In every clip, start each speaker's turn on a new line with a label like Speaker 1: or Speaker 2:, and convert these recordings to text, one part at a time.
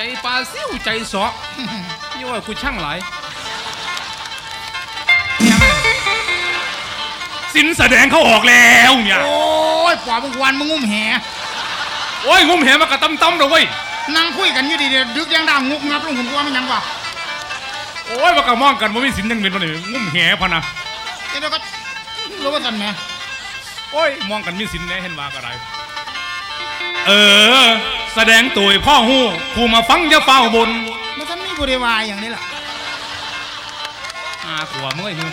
Speaker 1: ใจปลาซิ่วใจสอนี่ว่ากูช่างหลาย
Speaker 2: เนี่ยมัน
Speaker 1: สินแสดงเขาออกแล้วเนี่ย
Speaker 2: โอ้ยปอบมึงวันมึงงุ้มแห
Speaker 1: โอ้ยงุ้มแหมากระตั้มตั้มเลยเว้ย
Speaker 2: นั่งคุยกันอยู่ดีเดี๋ยวดึกยังด่างงุกงับลงผมกลัวมันยังวะ
Speaker 1: โอ้ยมากระมองกันว่ามีสินยังเป็นตัวนี้งุ้มแหพะนะ
Speaker 2: เดี๋ยวก็รู้ว่าสันแหม
Speaker 1: โอ้ยมองกันมีสินแหน่เห็นว่ากระไรเออ แสดงตัวให้พ่อหู้ผู้มาฟังจะเฝ้าบน
Speaker 2: มันท่านมีบริวารอย่างนี้ล่ะ
Speaker 1: อาขวมึงไอ้มึง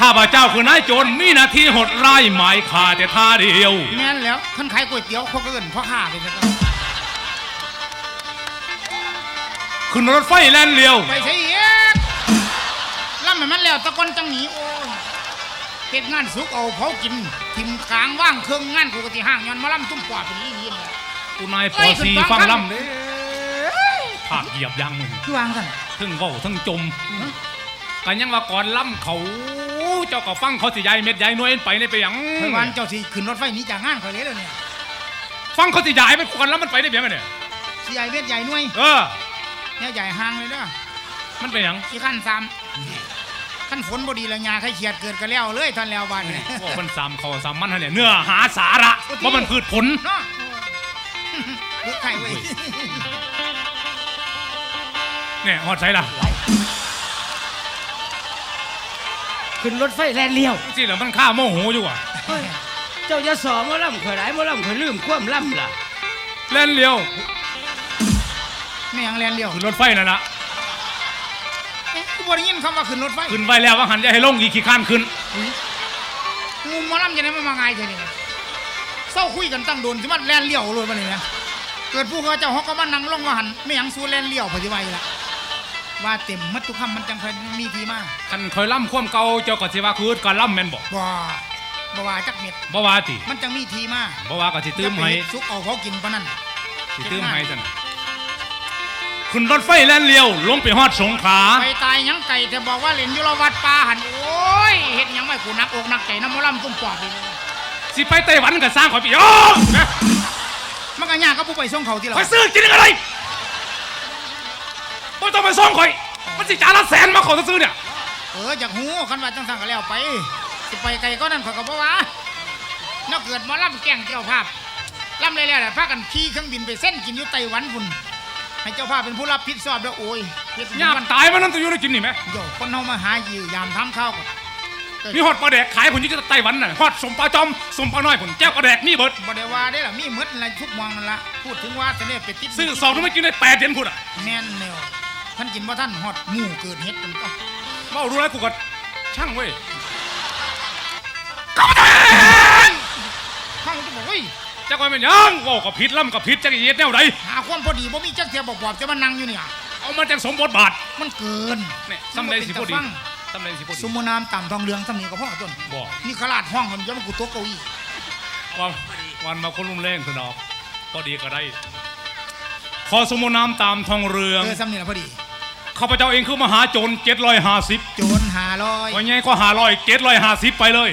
Speaker 1: ข้าพเจ้าคือนายโจรมีหน้าที่หดไล่หมายขาแต่ท่าเดียว
Speaker 2: แม่นแล้วท่านขายก๋วยเตี๋ยวเขาก็เอินพ่อข้าไปซะก่อน
Speaker 1: ขึ้นรถไฟแล่นเลี้ยว
Speaker 2: ไปใช่เอ๊ะล่ำให้มันแล้วตะกอนจังหนีโอ้ย เฮ็ดงานสุกเอาเผากินทิมกลางว่างเครื่องงานกูกติห้างย้อนมาล่ำตุ้มปอดเป็นลี่ลี่เลย
Speaker 1: กูนายป
Speaker 2: เอ้
Speaker 1: อยซี
Speaker 2: ขึ้นฟั
Speaker 1: ฟั
Speaker 2: ง
Speaker 1: ง
Speaker 2: ครับ
Speaker 1: ล่ำเด้ผากเหยียบยางมึง
Speaker 2: คือวางกัน
Speaker 1: ทั้งเว้าทั้งจมกันยังว่าก่อนล่ำเขาเจ้าก็ฟังเขาสิยายเม็ดยายหน่วยไปในไปหยัง
Speaker 2: เมื่อวานเจ้าสิขึ้นรถไฟหนี้จากงานข่อยเลยเลยเนี่ย
Speaker 1: ฟังเขาสิยายไปก่อนแล้วมันไปได้เบียงไงเนี่ย
Speaker 2: สิใหญ่เวทใหญ่หน่วย
Speaker 1: เออ
Speaker 2: เนี่ยใหญ่ห่างเลยเด้อ
Speaker 1: มันไปหยัง
Speaker 2: ที่ขั้นสาม ขั้นฝนบดีแล้วยาใครเขียดเกิดก็แล้วเลยท่านแล้วบ้านเนี่ย
Speaker 1: พวกมันสามเขาสามมันฮะเนี่ยเนื้อหาสาระว่ามันพืชผล
Speaker 2: เนาะลึกไข่เว้ย
Speaker 1: เนี่ยหอดใส่ละ
Speaker 3: ขึ้นรถไฟแล่นเลี้ยว
Speaker 1: สิแล้วมันฆ่าโมโหอยู่อะ
Speaker 3: เฮ้ยเจ้าจะสอนมาล่ำข่อยหลายมาล่ำข่อยลืมความล่ำล่ะ
Speaker 1: เล่นเลี้ยว
Speaker 2: ไม่ยังแลนเลี้ยว
Speaker 1: ขึ้นรถไฟนั่นละ
Speaker 2: เอ๊ะ กูบ่ได้ยินคำว่าขึ้นรถไฟ
Speaker 1: ขึ้นไปแล้วว่าหันจะให้ลงอีกขี้ข้านขึ้น
Speaker 2: งูหมอลำจะได้มามาไงเธอนี่เศร้าคุยกันตั้งโดนสิมันแลนเลี้ยวเลยมันนี่นะเกิดผู้เขาเจ้าฮอกก็มานั่งลงว่าหันไม่หยังสู้แลนเลี้ยวปฏิวัยละว่าเต็มมัดทุกคำมันจังเคยมีทีมา
Speaker 1: คันคอยล่ำความเก่าเจ้าก็สิว่าคือการล่ำแม่นบอก
Speaker 2: บ่บ่ว่าจักเม็ด
Speaker 1: บ่ว่าติ
Speaker 2: มันจังมีทีมา
Speaker 1: บ่ว่าก็สิตื้มให้
Speaker 2: อย่าไปสุกเอาเขากินปะนั่น
Speaker 1: สิตื้มให้ซั่นน่ะ ขึ้นรถไฟแล่นเลี้ยว ลงไปฮอดสงขลา
Speaker 2: ไปตายหยังไก่แต่บอกว่าเล่นอยุรวัดป่าหันโอ้ยเฮ็ดหยังไม่กูนักอกนักใจน้ำหมอลำตุ้มปอดเลย
Speaker 1: สิไปไต้หวันก็สร้างข่อยไปโอ้นะ
Speaker 2: มันก็ยากก็ผู้ไปส่งเขาที่เรา
Speaker 1: ข่อยซื้อกินอะไรบ่ต้องไปซ่องข่อย มันสิจานละแสนมาขอซื้อเนี่ย
Speaker 2: เออจากหูคันว่าจังสั่งก็แล้วไป สิไปไกลก็นั่นข่อยก็บ่ว่าเนาะเกิดหมาล่ำแกล้งเจ้าภาพล่ำเลยแล้วแหละพากันขี่เครื่องบินไปเส้นกินอยู่ไต้หวันพุ่น ให้เจ้าภาพเป็นผู้รับผิดชอบแล้วโอ้ยเฮ็ด
Speaker 1: ยาม
Speaker 2: มัน
Speaker 1: ตายมันนั่นตัวอยู่ได้กินนี่ไหม
Speaker 2: โยคนเฮามาหาอยู่ยามทำข้าวก่อน
Speaker 1: มีฮอดปลาแดกขายผลอยู่ที่ไต้หวันน่ะฮอดสมปลาจอมสมปลาน้อยผลแก้วปลาแดกนี่เบิด
Speaker 2: บ่ได้ว่าได้ล่ะมีหมดอะไรทุกหมองนั่นละพูดถึงว่าเสน่ห์เป็ดติด
Speaker 1: ซื้อสองนึงไม่กินได้แปดเดือนพุ่นอะ
Speaker 2: แน่นแนวท่านกินบ่ท่านฮอดหมู่เกิดเฮ็ดกันก็
Speaker 1: เมารู้แล้วกูก็ช่างเว้ย
Speaker 2: ข้างจะบอกเฮ้ย
Speaker 1: จักว่าเป็นหยังเว่ากับผิดล่ำกับผิดจักอีเฮ็ดแนวใด
Speaker 2: หาความพอดีบ่มีจักเทียบอกบอกจะมานั่งอยู่เนี่ย
Speaker 1: เอามาจากสมบทบาท
Speaker 2: มันเกิน
Speaker 1: เนี่ยซ้ำใดสิพอดีซ้ำใดสิพอดี
Speaker 2: สมมุนามต่ำทองเหลืองสำนีก็พ่อต้น
Speaker 1: บอก
Speaker 2: นี่ขลาดห้องมันจะมากูโต๊ะเก้าอี้
Speaker 1: วันวันมาคนรุนแรงสนอกพอดีก็ได้ ขอสมุนามตามทองเรือง
Speaker 2: เออสำนีละพอดี
Speaker 1: ข้าพเจ้าเองคือมหาโจรเจ็ดร้อยห้าสิบ
Speaker 2: โจรหาลอย
Speaker 1: วันนี้ก็หาร้อยเจ็ดร้อยห้าสิบไปเลย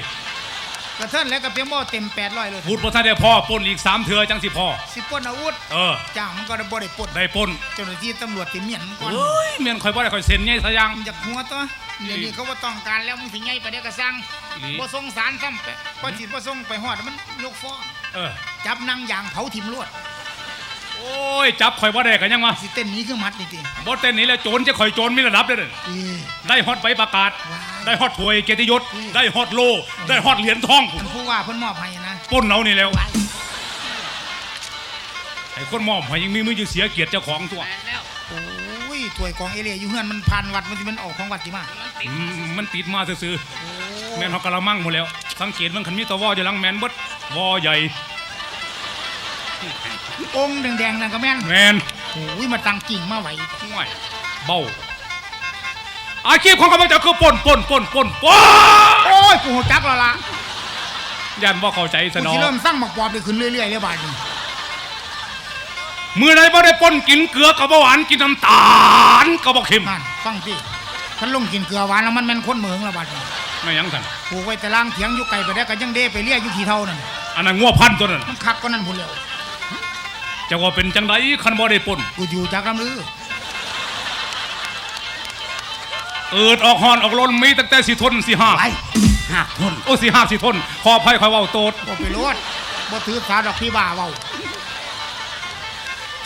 Speaker 2: กระเทินแล้วก็เพียงบ่เต็มแปดร้อยเลย
Speaker 1: พูดพระท่านได้พ่อปล้นอีกสามเถื่อจังสิพ่อ
Speaker 2: สิปล้นอาวุธ
Speaker 1: เออ
Speaker 2: จ้างมันก็ได้บ่ได้ปล้น
Speaker 1: ได้ปล้น
Speaker 2: เจ้าหน้าที่ตำรวจที่เมียนมันก่อน
Speaker 1: เอ้ยเมียนคอยบ่ได้คอยเซ็นไงซะยัง
Speaker 2: มันจากหัวตัวเดี๋ยวนี้เขาบ่ต้องการแล้วมึงสิไงไปเดี๋ยวก็สั่ง
Speaker 1: อีหลี
Speaker 2: บ่ส่งสารซ้ำไปพอจิตบ่ส่งไปฮอดมันยกฟ้อง
Speaker 1: เออ
Speaker 2: จับนางยางเผาถิ่มลวด
Speaker 1: โอ้ยจับคอยบ่ได้กันยังวะ
Speaker 2: สิเต้นหนี้คือมัดนี่ติ
Speaker 1: บ่เต้นนี้แล้วโจรจะคอยโจรมีระดับเด้อเด้อ
Speaker 2: เออ
Speaker 1: ได้ฮอตใบประกาศ
Speaker 2: ว้าว
Speaker 1: ได้ฮอตถวยเกียรติยศ
Speaker 2: อืม
Speaker 1: ได้ฮอตโล ได้ฮอตเหรียญทอง
Speaker 2: ท่านผู้ว่าเพิ่นมอบให้นะ
Speaker 1: ปล้นเอานี่แล้ว
Speaker 2: ว้าย
Speaker 1: ไอ้คนมอบให้ยังมีมืออยู่เสียเกียรติเจ้าของตัว
Speaker 3: แล่นแล้ว
Speaker 2: โอ้ยถ้วยกองเอเลียอยู่เฮือนมันผ่านวัดมันสิมันออกของวัดสิมา
Speaker 1: อืมมันติดมาซื่อๆแม่นเฮากะละมังหมดแล้ว สังเกตมันคันมีแตะวออยู่หลังแม่นเบิดวอใหญ่
Speaker 2: องค์แดงๆนั่นก็แม่น
Speaker 1: แม่น
Speaker 2: โอ้ยมาตั้งกิ่งมาไว้
Speaker 1: ห่วยเบ้า อาชีพของข้าพเจ้าคือปล้นปล้นปล้นปล้นปล้น
Speaker 2: โอ้ยกูหัวจักแล้วล่ะ
Speaker 1: ยันบ่เข้าใจซะ
Speaker 2: กู
Speaker 1: เนา
Speaker 2: สิเริ่ะมสร้างหมักปอบได้ขึ้นเรื่อยๆเลยบาดนี้
Speaker 1: มื้อใดบ่ได้ปล้นกินเกลือก็บ่หวานกินน้ำตาลก็บ่เค็ม
Speaker 2: นั่นฟังสิคันลงกินเกลือหวานแล้วมันแม่นคนเหมืองและบาดนี้
Speaker 1: ไม่หยังซั่น
Speaker 2: ปลูกไว้แต่ล่างเถียงอยู่ไกลไปได้ก็ยังเด้ไปเลี้ยอยู่ขี้เท่านั่น
Speaker 1: อันนั้นงัวพันธุ์ตัวนั้น
Speaker 2: มันคักก็นั่นพุ่นแล้ว
Speaker 1: จะว่าเป็นจังไดคันบ่ได้ปล้น
Speaker 2: กูอยู่จากลำลือ
Speaker 1: เอิดออกหอนออกลนมีตั้งแต่สิทนสิห้า
Speaker 3: ไปหักทน
Speaker 1: โอ้สิห้าสิทนขออภัยคอยเว้าโตด
Speaker 2: บ่ไปโลดบ่ถือสาดอกพี่บ่าเว้า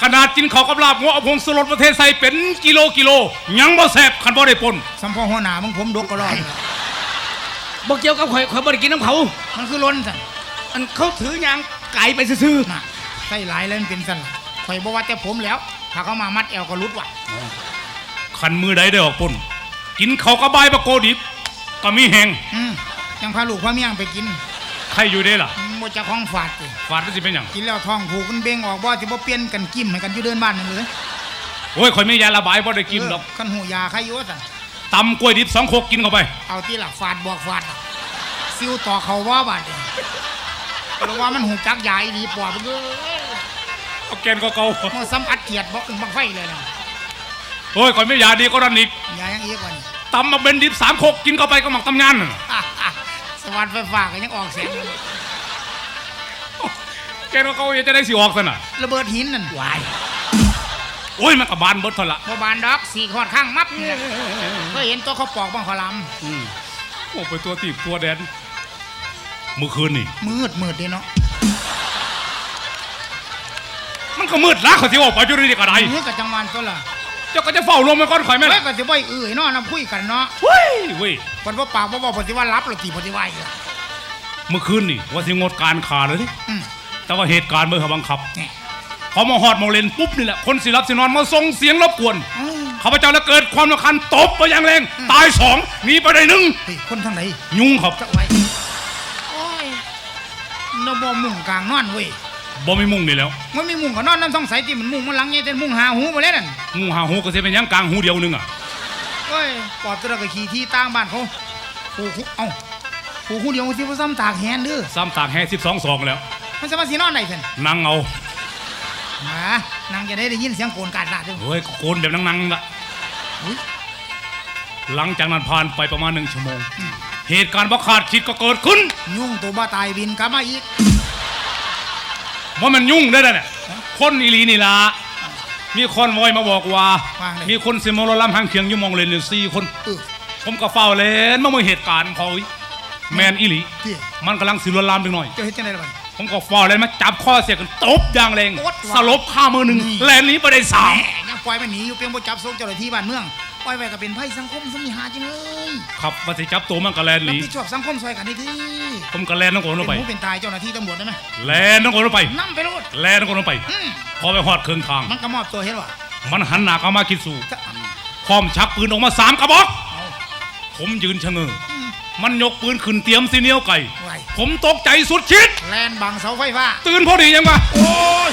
Speaker 1: ขนาดกินข้าวกับลาบงัวเอาผงสลดประเทศไทยเป็นกิโลกิโล ยังบ่แซ่บคันบ่ได้ปล้น
Speaker 2: สัมพอหัวหน้ามึงผมดกก็รอด
Speaker 3: บ่เกี่ยวกับข่อยข่อยบ่ได้กินน้ำเขา
Speaker 2: มันคือล้นสั่น
Speaker 3: อันเขาถือยางไก่ไปซื่อ
Speaker 2: น่ะใส่หลายแล้วมันเป็นสั่นข่อยบ่ว่าแต่ผมแล้ว ถ้าเขามามัดแอวก็หลุดว่ะ
Speaker 1: คันมือใดได้ออกปล้น กินข้าวกับใบปะโกดิบก็มีแหง
Speaker 2: อืมยังพาลูกพาเมียงไปกิน
Speaker 1: ใครอยู่ได้ล่ะ
Speaker 2: อืมบ่จะของฝาดติ
Speaker 1: ฟาดมันสิเป็นหยัง
Speaker 2: กินแล้วท้องผูกมันเบ่งออกบ่สิบ่เปลี่ยนกันกิ้มให้กันอยู่เดินบ้านนั่นเลย
Speaker 1: โอ้ยข่อยมียาระบายบ่ได้กินหรอก
Speaker 2: คันหูยาใครอยู่ว่าสั่น
Speaker 1: ตำกล้วยดิบสองโคกกินเข้าไป
Speaker 2: เอาที่ละฝาดบอกฝาดน่ะซิวต่อเขาว่าบาดเนี่ยเพราะว่ามันหูจักยาอีหลีปอบมันเอ้ย
Speaker 1: เอาแกนก็เก่า
Speaker 2: มันซ้ำอัดเกียดบอกอึ้งบังไฟเลยนะ
Speaker 1: โอ้ยข่อยไม่ยาดีก็รันอีก
Speaker 2: ยายังอีกว่านี่
Speaker 1: ตำมาเป็นดิบสามโคกกินเข้าไปก็หมักตำงานน่ะ
Speaker 2: สว่านไฟฟ้าก็ยังออกเสียงเลย
Speaker 1: แกนก็เก่าจะได้สิออกซะน่ะ
Speaker 2: ระเบิดหินนั่น
Speaker 3: ๆวาย
Speaker 1: โอ้ยมันก็บานเบิดเท่าละ
Speaker 2: บ่บานดอกสี่ขอดข้างมับนี่แหละเคยเห็นตัวเขาปอกบ้างขอล
Speaker 3: อืม
Speaker 1: โอ้ไปตัวตีบตัวแดนเมื่อคืนนี่ำ
Speaker 2: มืดมืดดีเนาะ
Speaker 1: มันก็มืดละเขาสิออกไปอยู่นี่ก็ได้
Speaker 2: มืดกับจังหวันตัวละ
Speaker 1: เจ้าก็จะเฝ้ารวมไปก่อนข่อยแม่น
Speaker 2: เฮ้ยก็สิบ่อยเอื่อยเนาะนำคุยกันเนาะ
Speaker 1: เฮ้ยเว้ย
Speaker 2: คนบ่ปากบ่บอกปฏิว่ารับหรือตีปฏิว่าอีกอะ
Speaker 1: เมื่อคืนนี่ว่าสิงดการขาเลยดิ
Speaker 2: อืม
Speaker 1: แต่ว่าเหตุการณ์เมื่อเขาบังคับ
Speaker 2: นี่
Speaker 1: พอมาหอดมองเลนปุ๊บนี่แหละคนสิรับสินอนมาส่งเสียงรบกวน
Speaker 2: อืม
Speaker 1: ข้าพเจ้าแล้วเกิดความรำคาญตบไปอย่างแรงตายสองหนีไปได้หนึ่ง
Speaker 2: เฮ้ยคนทางไหน
Speaker 1: ยุงครับ
Speaker 2: จะไว้โอ้ยนบ่มุ่งกลางนอนเว้ย
Speaker 1: บ่มีมุงนี่แล้ว
Speaker 2: มันมีมุงก็นอนน้ำท้องใสที่มันมุงมันหลังใหญ่แต่มุงหาหูบ่เลยนั่น
Speaker 1: งูหาหูก็สิเป็นหยังกลางหูเดียวหนึงอะ
Speaker 2: เอ้ยปอบตัวเราก็ขี่ที่ตั้งบ้านเขาผูกหูเอ้าผูกหูเดียวสิบ่ซ้ำตากแหนเด้อ
Speaker 1: ซ้ำตากแห่สิบสองสองแล้ว
Speaker 2: มันจะมาสินอนได้ซั่น
Speaker 1: นั่งเอา
Speaker 2: หมานางจะได้ได้ยินเสียงโกนกาดลาดเด้อ
Speaker 1: เฮ้ยโกนแบบนั่งๆละ
Speaker 2: อุ๊ย
Speaker 1: หลังจากนั้นผ่านไปประมาณหนึ่งชั่วโมง เหตุการณ์บัขาดคิดก็เกิดขึ้น
Speaker 2: ยุ่งตัวบ้าตายบินกลับมาอีก
Speaker 1: ว่ามันยุ่งได้อเนี่ยคนอีหลีนี่ละมีคนวอยมาบอกว่า
Speaker 2: ว่าไง
Speaker 1: มีคนสิมอลลำหางเคียงอยู่มองเลนอยู่สี่คน
Speaker 2: เออ
Speaker 1: ผมก็เฝ้าเล่นมาเมื่อเหตุการณ์พออุ๊ยแมนอีหลี
Speaker 2: ที่
Speaker 1: มันกำลังสิลวนลามไปหน่อย
Speaker 2: เจ้าเฮ็ดจังไดล่ะบัด
Speaker 1: ผมก็ฟอเลยมาจับข้อเสียกันตบอย่างแรง
Speaker 2: โอ๊ตว่ะ
Speaker 1: สลบข้ามือหนึ่ง
Speaker 2: นี่
Speaker 1: แลนหนี้ไปได้สาม
Speaker 2: แหมยังปล่อยมันหนีอยู่เพียงบ่จับส่งเจ้าหน้าที่บ้านเมืองปล่อยไว้ก็เป็นภัยสังคมสมิหาจังเลย
Speaker 1: ขับมาสิจับตัวมันก็แลนห
Speaker 2: รับ
Speaker 1: นี
Speaker 2: ผิดชอบสังคมซอยกันได้ที
Speaker 1: ผมก็แลนน้องโกนลงไป
Speaker 2: เป็นหูเป็นตายเจ้าหน้าที่ตำรวจได้ไหม
Speaker 1: แลนน้องโกนลงไป
Speaker 2: นํไปโลด
Speaker 1: แลนน้องโกนลงไป
Speaker 2: อืม
Speaker 1: พอไปหอดเครื่องทาง
Speaker 2: มันก็มอบตัวเห็นว่า
Speaker 1: มันหันหน้าเข้ามาคิดสู่
Speaker 2: จะ
Speaker 1: พร้อมชักปืนออกมาสามกระบอก
Speaker 2: เอา
Speaker 1: ผมยืนชะเง้อ
Speaker 2: อืม
Speaker 1: มันยกปืนขึ้นเตรียมซีเนียวไก่
Speaker 2: ไว้
Speaker 1: ผมตกใจสุดคิด
Speaker 2: แลนบังเสาไฟฟ้า
Speaker 1: ตื่นพอดียังวะ
Speaker 2: โอ้ย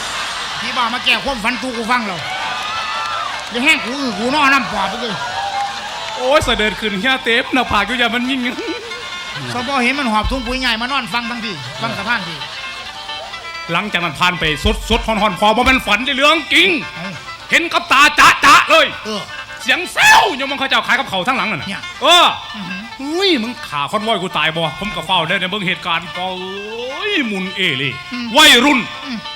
Speaker 2: พี่บ้ามาแก้ความฝันตูกูฟังเราอย่าแห้งกูอื้อกูนอน้ำปอบไปเลย
Speaker 1: โอ้ยเสด็จขึ้นเฮียเต็มหน้าผากอยู่อย่ามันยิ่ง
Speaker 2: สมพอเห็นมันหอบทุ่งปุ๋ยใหญ่มานอนฟังทั้งทีฟังสะพานที
Speaker 1: หลังจากนั้นผ่านไปสดสดหอนหอนพอบ่แมันฝันในเรื่องจริง
Speaker 2: เอา
Speaker 1: เห็นกับตาจะจะเลย
Speaker 2: เออ
Speaker 1: เสียงแซวยังมันเขาเจ้าขายกับเขาวทั้งหลังนั่นน่ะ
Speaker 2: เนี่ย
Speaker 1: เออ
Speaker 2: อื้อหือ
Speaker 1: อุ้ยมึงขาคอนวอยกูตายบ่ผมก็เฝ้าได้ในเบิ่งเหตุการณ์ก็เอ้ยหมุนเอเลยวัยรุ่น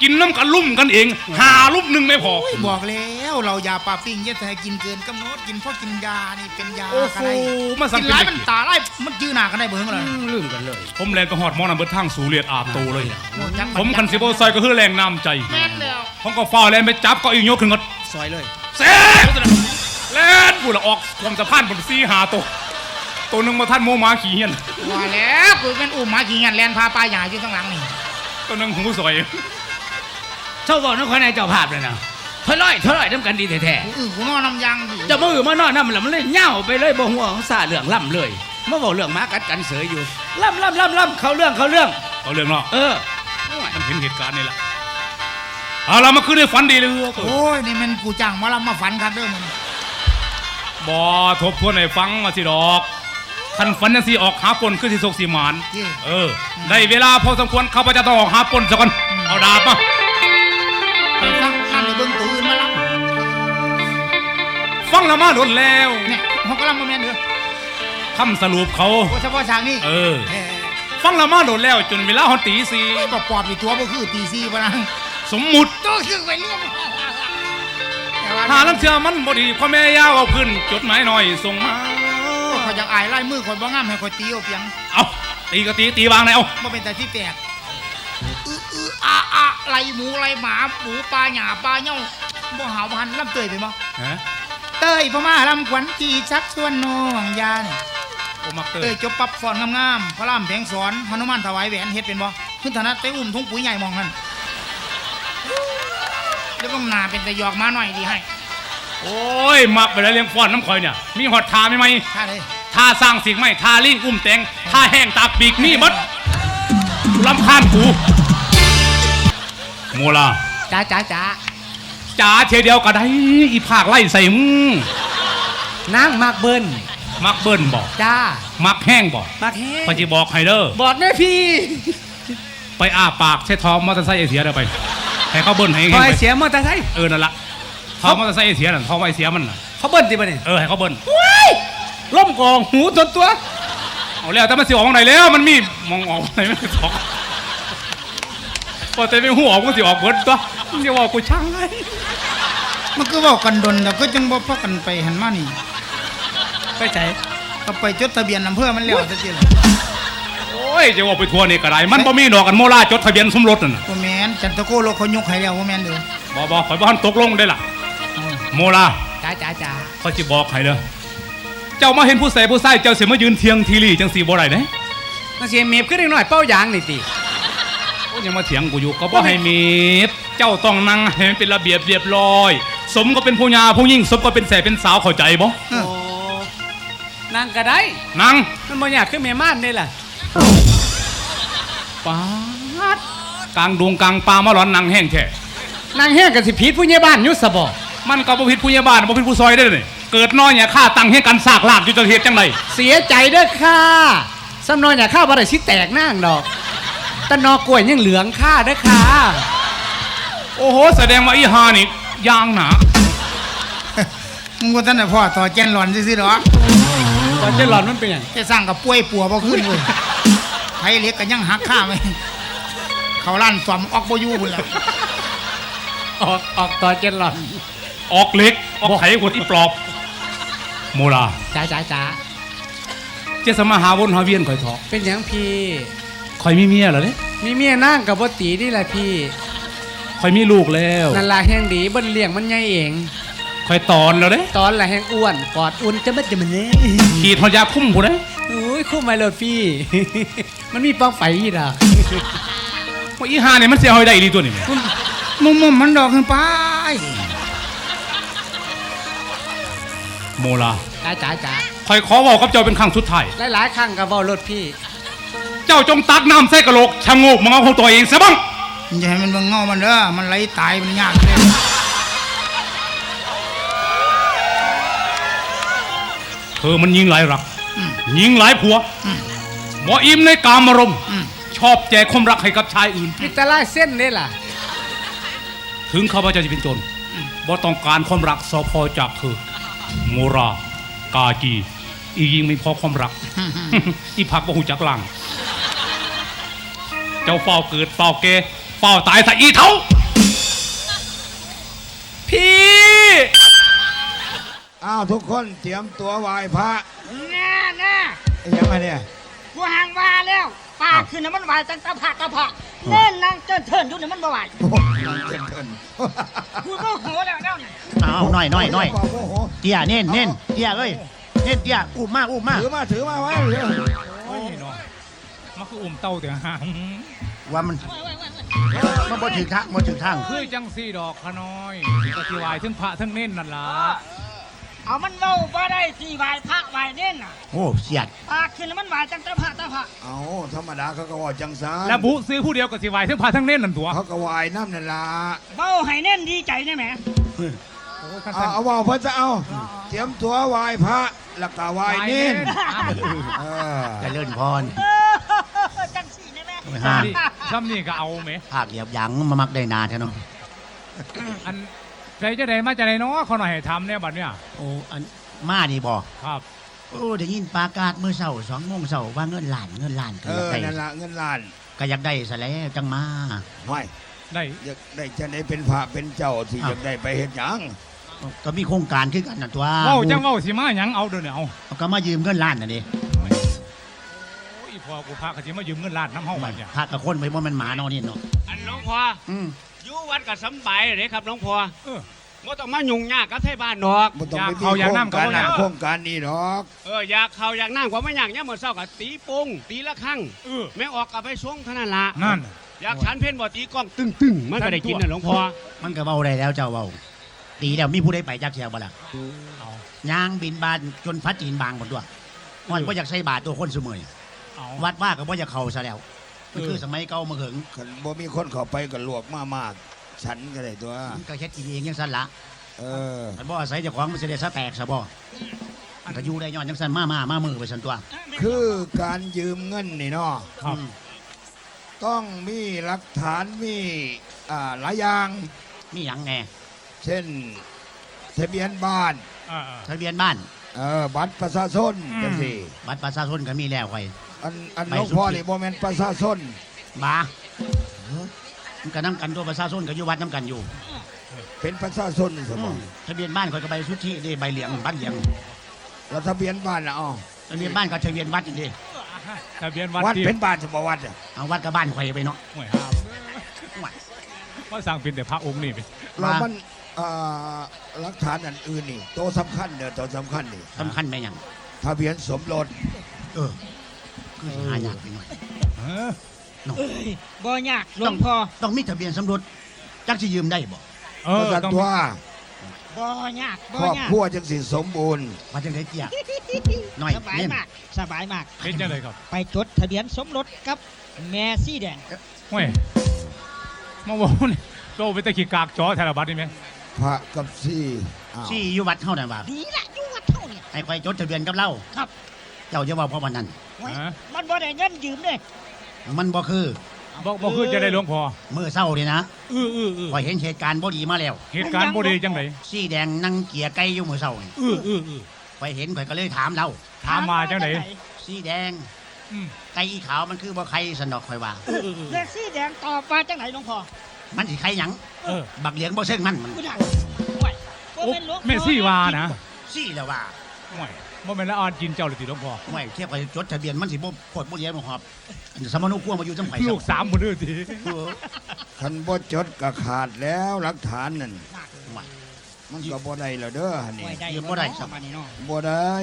Speaker 1: กินน้ำกันลุ่มกันเองหาลุ่มหนึ่งไม่พอ
Speaker 2: บอกแล้ว เรายาปลาปิ้งเยอะแต่ให้กินเกินกำหนดกินเพราะกินยานี่เป็นยา
Speaker 1: โอ้
Speaker 2: อะ
Speaker 1: โห
Speaker 2: ไร
Speaker 1: มาสั่ง
Speaker 2: กิน
Speaker 1: เป็น
Speaker 2: ร้าย
Speaker 1: เด็
Speaker 2: มัน
Speaker 1: ก
Speaker 2: ตาไล่มันจื้อหน้ากันได้เบิ่งอะไร
Speaker 3: ลืมกันเลย
Speaker 1: ผมแลนไปหอดหมอนันเบิดทางสู่เลียดอาบโตเลย
Speaker 2: โอ้จัก
Speaker 1: ผมกันสิบโอซอยก็คือแรงน้ำใจ
Speaker 2: แม่นแล้ว
Speaker 1: ผมก็เฝ้าแลนไปจับก็อีกยกขึ้นก็
Speaker 3: ซอยเลย
Speaker 1: เซ่แลนกูละออกความสะพานบนซีหาตัวตัวหนึงมาท่านโมหมาขี่เฮียน
Speaker 2: ว่าแล้วกูเป็นอุ้มหมาขี่งันแลนพาปลาใหญ่อยู่ข้างหลังนี่
Speaker 1: ตัวหนึงหูสอย
Speaker 3: เจ้าบอกนักข่อยในเจ้าภาพเลยนะ เท่าร้อยเท่าร้อยน้ำกันดีแท้
Speaker 2: กูอื้อกูนอนน้ำยางอยู่
Speaker 3: ๆเจ้ามือมานอนน้ำแล้วมันเลยเหง่าไปเลยบ่หัวของซาเรื่องล่ำเลยมาบอกเรื่องหมากัดกันเสยอยู่ล่ำล่ำล่ำล่ำเขาเรื่องเขาเรื่อง
Speaker 1: เอาเรื่องเนาะ
Speaker 3: เออ
Speaker 1: มันเห็นเหตุการณ์นี่แหละเอาละมาขึ้นได้ฝันดีเลย
Speaker 2: โอ้ยนี่มันกูจ้างหมาลำมาฝันครับเด้อมึง
Speaker 1: บอทบทวนให้ฟังมาสิดอกคันฝันจังสีออกหาปนขึ้นสิสกสีหมาน
Speaker 2: ที่
Speaker 1: เออ ได้เวลาพอสมควรข้าพเจ้าต้องออกหาปนสักคนเอาดาบมา ฟังและมาโดนแล้วำ
Speaker 2: เนี่ยเขาก็ลำมาแม่นเด้อ
Speaker 1: คำสรุปเขา
Speaker 2: โอ้เฉพาะฉากนี้
Speaker 1: เออ
Speaker 2: เออ
Speaker 1: ฟังและมาโดนแล้วจนเวลาหอนตีสี
Speaker 2: ไอ้ปอบปอบอีตัวบ่คือตีซีปะนะ
Speaker 1: สมมุติ
Speaker 2: ตัวคือไปเรื่องแต่ว่า
Speaker 1: หาลังเชื่อมันบ่ดีพ่อแม่ย่าเอาขึ้น จดหมายหน่อยส่งมา
Speaker 2: ข่อยอยากอายไล่มือข่อยบ่งามให้ข่อยตีเอาเพียง
Speaker 1: เอาตีก็ตีตีวางไหนเอา
Speaker 2: บ่เป็นแต่ที่แตกอื้ออื้ออาอาไล่หมูไล่หมาหมูปลาหญ้าปลาเหย้าบ่หาวบ่หันลำเตยไปบ่
Speaker 1: ฮะ
Speaker 2: เต้ยพ่อมาลำขวัญจีชักชวนน้องยานี่
Speaker 1: โอ้มักเต
Speaker 2: เต้
Speaker 1: ย
Speaker 2: ยจบปับฟอนงามๆพระรามแผงสอนหนุมานถวายแหวนเฮ็ดเป็นบ่ขึ้นฐานะไปอุ้มทุ่งปุ๋ยใหญ่มองนั่นเดี๋ยวต้องหนาเป็นแต่หยอกมาหน่อยดีให้
Speaker 1: โอ้ยมักไปแล้วเลี้ยงฟ้อนน้ำข่อยเนี่ย มีหอดทาไหมไหม
Speaker 2: ท่าเลย
Speaker 1: ทาสร้างสิ่งไม่ทาลิงอุ้มแตงทาแห้งตากปีกนี่มัดลำคาญกูโมลา
Speaker 3: จ้าจ้าจ้า
Speaker 1: จ๋าเทเดียวก็ได้อีภาคไล่ใส่มึง
Speaker 3: นางมากเบิ้น
Speaker 1: มักเบิ้นบอก
Speaker 3: จ้า
Speaker 1: มักแห้งบอก
Speaker 3: มากแห้ง
Speaker 1: ปจิบอกไฮเดอร์
Speaker 3: บอกแม่พี่
Speaker 1: ไปอ้าปากใช้ท้องมอเตอร์ไซค์ไอเสียเดี๋ยวไปให้เขาเบิ้ลให้
Speaker 3: ค
Speaker 1: แห้ง
Speaker 3: อย
Speaker 1: ไป
Speaker 3: เสียมอเตอร์ไซค์
Speaker 1: เออนั่นละท้องมอเตอร์ไซค์ไอเสียนั่นท้องไอเสียมันน่ะ
Speaker 3: เขาเบิ้นติบ่เนี่ย
Speaker 1: เออให้เขาเบิ้ล
Speaker 3: ล่มกองหูตัวตัว
Speaker 1: เอาแล้วแต่มันสิออกทางไหนแล้วมันมีมองออกไหนไม่ออกพอแต่ไม่หูออกมันสิออกเบิดตัว มันจะว่ากูช่างไง
Speaker 2: มันก็เว้ากันดนแต่ก็จังบ่พากันไปหันมานี่
Speaker 3: ไปใจ
Speaker 2: ก็ไปจดทะเบียนอำเภอมันแล้วซะทีละ
Speaker 1: โอ้ยจะว่าไปทัวร์นี่ก็ได้มันบ่มีดอกกันโมล่าจดทะเบียนสมรสนั่นน่ะ
Speaker 2: บ่แม่นจันทโกโลกเขายกให้แล้วบ่แม่นเด้อ
Speaker 1: บ่บ่ข่อยบ่ทันตกลงได้ล่ะโมล่า
Speaker 3: จ้าจ้าจ้า
Speaker 1: เขาสิบอกให้เด้อเจ้ามาเห็นผู้ใส่ผู้ใส่เจ้าสิมายืนเทียงทีรีจังสีบ่ได้เด้
Speaker 3: มาเสียเมียบขึ้นอีกหน่อยเป้ายางนี่ติ
Speaker 1: โอ้ ยังมาเถียงกูอยู่ก็บ่ให้มีบเจ้าต้องนั่งให้มันเป็นระเบียบเรียบร้อย สมก็เป็นผู้หญาผู้ยิ่งสมก็เป็นแสเป็นสาวเข้าใจบ่
Speaker 2: เออ
Speaker 3: โอ้นางก็ได้
Speaker 1: นั่ง
Speaker 3: มันบ่อยากขึ้นเมียม่านนี่ล่ะ
Speaker 1: ปาดกลางดวงกลางป่ามาหลอนนั่งแห้งแท้
Speaker 3: นางแห้งกับสิพีดผู้ใหญ่บ้านอยุสบอ
Speaker 1: มันก็บ่ผิดผู้ใหญ่บ้านบ่ผิดผู้ซอยได้อนี่เกิดน้อยเนี่ยฆ่าตั้งให้กันซากลากอยู่จะเฮ็ดจังได
Speaker 3: เสียใจเด้อค่ะสำนอยอย่าข้าวบ่ได้สิแตกนางดอก แตะนอกล้วยยังเหลืองค่าเด้อค่ะ
Speaker 1: โอ้โห แสดงว่าอีหานี่ยางหนา
Speaker 2: มึงบ่ทันได้พ่อต่อแจนหลอนซื่อๆดอก
Speaker 3: ตอนเจะหลอนมันเป็นหยัง
Speaker 2: จะสร้างกับป่วยปัวบ่ขึ้นเว้ยไผเล็กก็ยังหักค่าไว้เขาลั่นสอมออกบ่อยู่พุ่นล่ะ
Speaker 3: ออกออกตอนเจะหลอน
Speaker 1: ออกเหล็ก ออกไขกดอีปลอบโมลา
Speaker 3: จ้าจ้าจ้า
Speaker 1: เจาสมาหาวนหาเวียนข่อยทอะ
Speaker 3: เป็นหยังพี่
Speaker 1: ข่ อยมีเมียแล้วเด้
Speaker 3: มีเมียนั่งกับบ่ตีนี่แหละพี่
Speaker 1: ข่อยมีลูกแล้ว
Speaker 3: นั่นล่ะแห้งดีเบิ่นเลี้ยงมันใหญ่เอง
Speaker 1: ข่อยตอนแล้วเด้
Speaker 3: ตอนละแห้งอ้วนปอดอุ่นจะมันจะมันเน่
Speaker 1: ขีดหอยาคุ้มผู้เด้
Speaker 3: โอ้ยคู่ไม่เลยพี่ มันมีปองไฟอีกอะ
Speaker 1: ว่าอีหานี่มันเสียหอยได้ดีตัวนี่แหม
Speaker 2: มุมๆมันดอกขึ้นไป
Speaker 1: โมลา
Speaker 3: จ้าจ้าจ้า
Speaker 1: ข่อยขอเว้ากับเจ้าเป็นครั้งสุดท้าย
Speaker 3: หลายๆครั้งกับเว้ารถพี่
Speaker 1: เจ้าจงตักน้ำใส่กระโหลกชะโงกมองเอาของตัวเองซะบ้าง
Speaker 2: อย่าให้มันเบิ่งเงามันเด้อมันไหลตายมันยากเลย
Speaker 1: เธอมันยิงหลายรัก
Speaker 2: อืม
Speaker 1: ยิงหลายผัว
Speaker 2: อืม
Speaker 1: บ่อิ่มในกามารมณ์
Speaker 2: อืม
Speaker 1: ชอบแจกความรักให้กับชายอื่น
Speaker 3: พิตาลายเส้นนี่ล่ะ
Speaker 1: ถึงข้าพเจ้าจะเป็นโจรบ่ต้องการความรักสอพอจากเธอโมรากาจีอียิงไม่พอความรัก อีผักบ่หูจักหลัง เจ้าเฝ้าเกิดเฝ้าแก่เฝ้าตายใส่อีเท่าพี่
Speaker 4: อ้าวทุกคนเตรียมตัวไหว้พระ
Speaker 5: แน่แน่
Speaker 4: ไอ้ยังไงเนี่ย
Speaker 5: กูห่างว่าแล้วป้าขึ้นน่ะมันไหวตั้งตาผักตาผักเน่นนางเจินเทินอยู่นี่มันบ่ไหว
Speaker 4: โอ้โหเกินเกิน
Speaker 5: กูก็โหแล้วแล้วเนี่ย
Speaker 6: เอาหน่อยหน่อยหน่อย
Speaker 4: โอ้โห
Speaker 6: เตี้ยเน้นเน้นเตี้ยเอ้ยเน้นเตี้ยอุ้มมากอุ้มมาก
Speaker 4: ถือมาถือมาไว้เร็ว
Speaker 1: โอ้ยน้องมันคืออุ้มเต้าแต่หาง
Speaker 6: ว่ามันมันบ่ถึงทางบ่ถึงทาง
Speaker 1: คือจังสีดอกขน้อยก็สิวายทั้งพระทั้งเน้นนั่นล่ะ
Speaker 5: เอามันเมาบ่ได้สี่ไหวพระไหวเน่นน่ะ
Speaker 6: โอ้เสียด
Speaker 5: ป้าขึ้นน่ะมันไหวตั้งตาผักตาผัก
Speaker 4: เอาธรรมดาเขาก็ว่าจังสาร
Speaker 1: แล้วบุซื้อผู้เดียวก็สิวายทั้งพระทั้งเน้นนั่นตัว
Speaker 4: เขาก็วายน้ำนั่นล่ะ
Speaker 5: เมาให้เน่นดีใจได้ไหม
Speaker 1: โอ้ยท่าน
Speaker 4: เอาเอาว่าเพิ่นจะเอาเตรียมตัวไหว้พระแล้วก็ไหว้เน้นเออ
Speaker 6: เจะเลื่อนพร
Speaker 5: เออจังสี่ ได้ไหม
Speaker 6: ไม่ห้าม
Speaker 1: ซ้ำนี่ก็เอาไหม
Speaker 6: ภาคเหยียบหยังมามักได้นานแท้เนาะ
Speaker 1: อันใจจะได้มาจะได้เนาะเขาหน่อยให้ทำเนี่ยบัดเนี่ย
Speaker 6: โอ้อันมานี่บ่
Speaker 1: ครับ
Speaker 6: โอ้ได้ยินประกาศมื้อเช้า2โมงเช้าว่าเงินล้านเงินล้านก็
Speaker 4: เอ
Speaker 6: อยาก
Speaker 4: อ
Speaker 6: ได้
Speaker 4: นั่นล่ะเงินล้าน
Speaker 6: ก็อยากได้ซะแล้วจังมา
Speaker 4: ห้อย
Speaker 1: ได้
Speaker 4: อยากได้จะได้เป็นพระเป็นเจ้าสิอยากได้ไปเฮ็ดหยัง
Speaker 6: ก็มีโครงการขึ้นกันนะตัว
Speaker 1: เว้าจังเว้าสิมาหยังเอาเด้อเนี่ยเอา
Speaker 6: เอาก็มายืมเงินล้านน่ะดิ
Speaker 1: โอ้ย พอกูพาเขาสิมายืมเงินล้านน้ำเฮาบัดเนี่ย
Speaker 6: พระกับคนไปว่ามันหมาเนอนนี่เนาะ
Speaker 3: อันหลวงพ่อ
Speaker 6: อืม
Speaker 3: อยู่วัดกับสำบายเลยครับหลวงพ่อ
Speaker 1: เออ
Speaker 3: บ่ต้องมายุ่งยากกับไทบ้านดอก
Speaker 4: บ่ต้อง
Speaker 1: อยาก
Speaker 4: ไปมี
Speaker 1: เข้าอยาก
Speaker 4: โครง
Speaker 1: นำกับ
Speaker 4: การ
Speaker 1: บ่อยาก
Speaker 4: นั้นโครงการนี้ดอก
Speaker 3: เอออยากเขาอยากนั่งกว่าไม่อยากเนี่ยามมื่อเช้ากับตีปงตีละครั้ง
Speaker 1: เออ
Speaker 3: แม่ออกกับไปส่งเท่านั้นละ
Speaker 1: นั่น
Speaker 3: อยากฉันเพ่นบ่ตีกล้องตึ้งตึ้งๆมันก็ได้กินน่ะหลวงพ่อ
Speaker 6: มันก็เบาได้แล้วเจ้าเบาตีแล้วมีผู้ใดไปจักเชียวบ่ล่ะ
Speaker 1: เอา
Speaker 6: ยางบินบานจนพัดจีนบางหมดด้วยมันก็อยากใส่บาทตัวคนเสมอ
Speaker 1: เอา
Speaker 6: วัดว่าก็บ่อยากเข้าซะแล้วมันคือสมัยเก่ามาเหิง
Speaker 4: คันบ่มีคนเข้าไปก็ลวกมามากฉันก็ได้ตัว
Speaker 6: มันก็เฮ็ดกินเองยังสั่นละ
Speaker 4: เออ
Speaker 6: มันบ่อาศัยเจ้าของมันสิได้สะแตกซะบ่มันก็อยู่ได้ย้อนจังสั่นมามามามือไปสั่นตัว
Speaker 4: คือการยืมเงินนี่เนาะ
Speaker 1: ครับ
Speaker 6: อืม
Speaker 4: ต้องมีหลักฐานมีอ่าหลายอย่าง
Speaker 6: มีหยังแน่
Speaker 4: เช่นทะเบียนบ้าน
Speaker 1: อ่า
Speaker 6: ทะเบียนบ้าน
Speaker 4: เออบัตรประชาชน
Speaker 1: อืม
Speaker 4: จังซี่
Speaker 6: บัตรประชาชนก็มีแล้วข่อย
Speaker 4: อันอัน
Speaker 6: ใบ
Speaker 4: หลวง
Speaker 6: สุทธิ
Speaker 4: พ่อนี่บ่แม่นประชาชน
Speaker 6: บามันก็นํกันตัวประชาชนก็อยู่วัดนํกันอยู่
Speaker 4: เป็นประชาชนสม
Speaker 6: อื
Speaker 4: อง
Speaker 6: มทะเบียนบ้านข่อยก็ใบสุทธินี่ใบเหลืองบ้านเหลือง
Speaker 4: แล้วทะเบียนบ้านน่ะอ๋อ
Speaker 6: ทะเบียนบ้านก็ทะเบียนวัดอีกดิ
Speaker 1: ทะเบียนวัด
Speaker 4: วัด
Speaker 1: ที่
Speaker 4: เป็นบ้านสมวัดอะ
Speaker 6: เอาวัดกับบ้านข่อยไปเนาะ
Speaker 1: ห่วยห้ามว่าสร้างเป็นแต่พระองค์นี่ไป
Speaker 4: เรามันอ่าหลักฐานอันอื่นนี่โตวสำคัญเด้อโตวสำคัญนี่
Speaker 6: สำคัญไหมหยัง
Speaker 4: ทะเบียนสมรส
Speaker 6: เออ คือสิหายากไปหน่อย
Speaker 1: เออ
Speaker 5: เอ้ยบ่ยากหลวงพ่อ
Speaker 6: ต้องมีทะเบียนสมรสจักสิยืมได้บ่
Speaker 1: เอ
Speaker 4: ป
Speaker 1: อ
Speaker 4: ระกัน
Speaker 1: ต้อง
Speaker 4: ตัว
Speaker 5: บ่ยาก
Speaker 4: ค
Speaker 5: บ่
Speaker 4: รอบ
Speaker 5: ยาก
Speaker 4: ครัวจังสิสมบูรณ์
Speaker 6: ว่าจังไดเตี้ยหน่อย
Speaker 5: สบาย
Speaker 6: เล่น
Speaker 5: มากสบายมาก
Speaker 1: เป็นจังไดครับ
Speaker 5: ไปจดทะเบียนสมรสกับแม่ซี่แดง
Speaker 1: ห่วยมาบอกนี่โตไปตะขี้กากจอแถวบัดนี่ไหม
Speaker 4: พระกับซี่อ้าว
Speaker 6: ซี่อยู่วัดเฮานั่นว่า
Speaker 5: ดีละอยู่วัดเท่านี่
Speaker 6: ให้ข่อยจดทะเบียนกับเรา
Speaker 5: ครับ
Speaker 6: เจ้าจะว่าเพราะวันนั้น
Speaker 5: โอ้ย
Speaker 1: ฮะ
Speaker 5: มันบ่ได้เงินยืมเด้
Speaker 6: มันบ่คือ
Speaker 1: บอกบอกคือจะได้หลวงพ่อ
Speaker 6: มื้อเช้านี่นะ
Speaker 1: เออเออเออ
Speaker 6: ข่อยเห็นเหตุการณ์บ่ดีมาแล้ว
Speaker 1: เหตุการณ์บ่ดีจังได
Speaker 6: ซี่แดงนั่งเกลียไก่อยู่มื้อเช้านี่
Speaker 1: เออเออเออ
Speaker 6: ข่อยเห็นข่อยก็เลยถามเรา
Speaker 1: ถามมาจังได
Speaker 6: ซี่แดง
Speaker 1: อืม
Speaker 6: ไก่อีขาวมันคือบ่ไข่สันดอกข่อยว่า
Speaker 1: เออเออเออ
Speaker 5: แม่ซี่แดงตอบว่าจังไหนหลวงพ่อ
Speaker 6: มันสิไข่หยัง
Speaker 1: เออ
Speaker 6: บักเหลียงบ่เซิงมันมัน
Speaker 5: กูได้โอ้ยบ่
Speaker 1: โอ้
Speaker 5: เป็นหลวงพ่อ
Speaker 1: แม่ซี่วานะ
Speaker 6: ซี่แล้วว่า
Speaker 1: ห่วย บ่แม่นละอ่อนกินเจ้าเลยติหลวงพ่อ
Speaker 6: ไม่เทียบกับจดทะเบียนมันสิบ่โคตรบ่เรียนบ่ครับอันสมนุกลัวมาอยู่จังไผ
Speaker 1: ลูกสามบ่ดื้อติ
Speaker 6: เออ
Speaker 4: คันบ่จดก็ขาดแล้วหลักฐานนั่น
Speaker 6: ไม่
Speaker 4: มันก็บ่ได้แล้วเด้อหั่น
Speaker 5: โอ้
Speaker 4: นี่
Speaker 5: ยได้
Speaker 6: ยืมบ่ได้ครับ
Speaker 5: มานี่เนาะ
Speaker 4: บ่ได้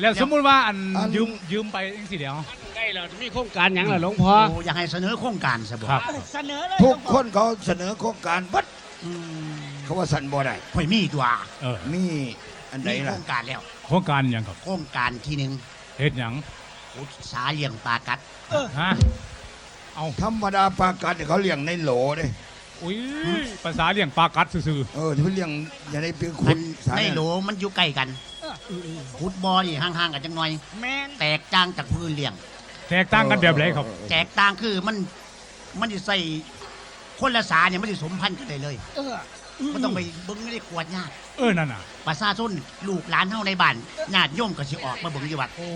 Speaker 1: แล้วสมมุติว่าอัน
Speaker 4: อัน
Speaker 1: ยืมยืมไปจังซี่เดียว
Speaker 3: ได้แล้วมีโครงการหยังล่ะหลวงพ่อ
Speaker 6: โอ้อยากให้เสนอโครงการซะบ่
Speaker 1: ครับ
Speaker 5: เออเสนอเลย
Speaker 4: ทุก
Speaker 5: หลวง
Speaker 4: ค
Speaker 5: พ่อน
Speaker 4: เขาเสนอโครงการบัด
Speaker 6: อืม
Speaker 4: เขาว่าสันบ่ได้
Speaker 6: ข่อยมีตัว
Speaker 1: เออ
Speaker 4: มีอันใด
Speaker 6: มีโคร
Speaker 4: ล่ะ
Speaker 6: งการแล้ว
Speaker 1: โครงการหยังครับ
Speaker 6: โครงการที่หนึ่ง
Speaker 1: เฮ็ดหยัง
Speaker 6: อุตสาหเลี้ยงปลากัด
Speaker 1: ฮะเอา
Speaker 4: ธรรมดาปลากัดเนี่ยเขาเลี้ยงในโหลเด้
Speaker 1: อุ้ยภาษาเลี้ยงปลากัดซื่อ
Speaker 4: เออที่เลี้ยงอย่าได้ไป
Speaker 6: มั
Speaker 4: ขุ
Speaker 6: น
Speaker 4: ดสาร
Speaker 6: ในโหลมันอยู่ใกล้กันขุดบ่อนี่ห่างๆกันจังหน่อย
Speaker 5: แม่น
Speaker 6: แตกต่างจากพื้นเลี้ยง
Speaker 1: ๆแตกต่างกันแบบไหนครับ
Speaker 6: แตกต่างคือมันมันสิใส่คนละสาเนี่ยมันสิสมพันธ์กันได้เลย
Speaker 5: เออ
Speaker 6: มันต้องไปเบิ่งไม่ได้ขวดยาก
Speaker 1: เออนั่นน่ะ
Speaker 6: ประชาชนลูกหลานเฮาในบ้านญาติโยมก็สิออกมาเบิ่งอยู่วัด
Speaker 1: โอ้